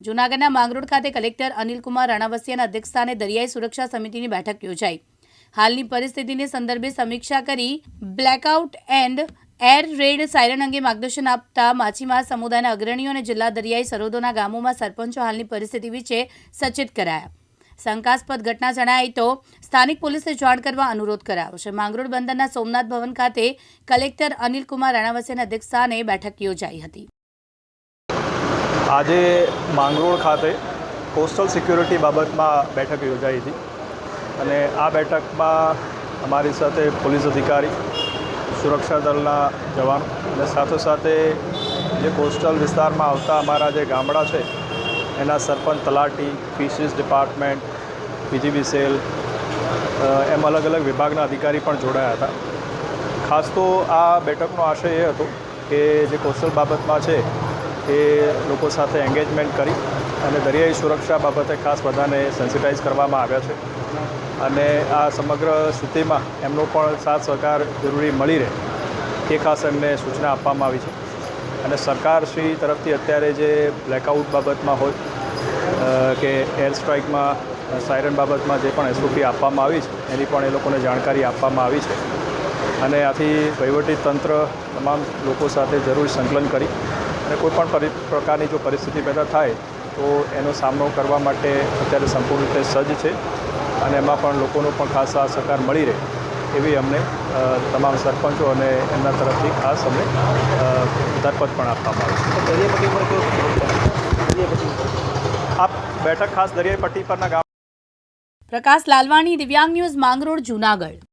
જૂનાગઢના માંગરોળ ખાતે કલેક્ટર અનિલકુમાર રાણાવસિયાના અધ્યક્ષસ્થાને દરિયાઈ સુરક્ષા સમિતિની બેઠક યોજાઈ. હાલની પરિસ્થિતિને સંદર્ભે સમીક્ષા કરી blackout and air raid siren અંગે માર્ગદર્શન આપતા માછીમાર સમુદાયના અગ્રણીઓ અને જિલ્લા દરિયાઈ સરહદોના ગામોમાં સરપંચો હાલની પરિસ્થિતિ વિશે સચેત કરાયા. શંકાસ્પદ ઘટના જણાય તો સ્થાનિક પોલીસને જાણ કરવા અનુરોધ કરાયો છે. માંગરોળ બંદરના સોમનાથ ભવન ખાતે કલેક્ટર અનિલકુમાર રાણાવસિયાના અધ્યક્ષસ્થાને બેઠક યોજાઈ હતી. આજે માંગરોળ ખાતે કોસ્ટલ સિક્યુરિટી બાબતમાં બેઠક યોજાઈ હતી. અને આ બેઠકમાં અમારી સાથે પોલીસ અધિકારી, સુરક્ષા દળના જવાનો અને સાથોસાથે જે કોસ્ટલ વિસ્તારમાં આવતા અમારા જે ગામડા છે, એના સરપંચ, તલાટી, ફિશરીઝ ડિપાર્ટમેન્ટ બીજીબી સેલ એમ અલગ અલગ વિભાગના અધિકારી પણ જોડાયા હતા. ખાસ તો આ બેઠકનો આશય એ હતો કે જે કોસ્ટલ બાબતમાં છે એ લોકો સાથે એન્ગેજમેન્ટ કરી અને દરિયાઈ સુરક્ષા બાબતે ખાસ બધાને સેન્સિટાઈઝ કરવામાં આવ્યા છે. અને આ સમગ્ર સ્થિતિમાં એમનો પણ સાથ સહકાર જરૂરી મળી રહે એ ખાસ એમને સૂચના આપવામાં આવી છે. અને સરકારશ્રી તરફથી અત્યારે જે બ્લેકઆઉટ બાબતમાં હોય કે એર સ્ટ્રાઇકમાં સાયરન બાબતમાં જે પણ એસઓપી આપવામાં આવી છે, એની પણ એ લોકોને જાણકારી આપવામાં આવી છે. અને આથી વહીવટી તંત્ર તમામ લોકો સાથે જરૂર સંકલન કરી અને કોઈપણ પણ પ્રકારની જો પરિસ્થિતિ પેદા થાય તો એનો સામનો કરવા માટે અત્યારે સંપૂર્ણ રીતે સજ્જ છે અને એમાં પણ લોકોનો પણ ખાસ આ સહકાર મળી રહે એવી અમને તમામ સરપંચો અને એમના તરફથી ખાસ અમને અ, ધરપત પણ આપવામાં આવે છે. આ બેઠક ખાસ દરિયાઈ પટ્ટી પરના ગામ પ્રકાશ લાલવાણી દિવ્યાંગ ન્યૂઝ માંગરોળ જૂનાગઢ.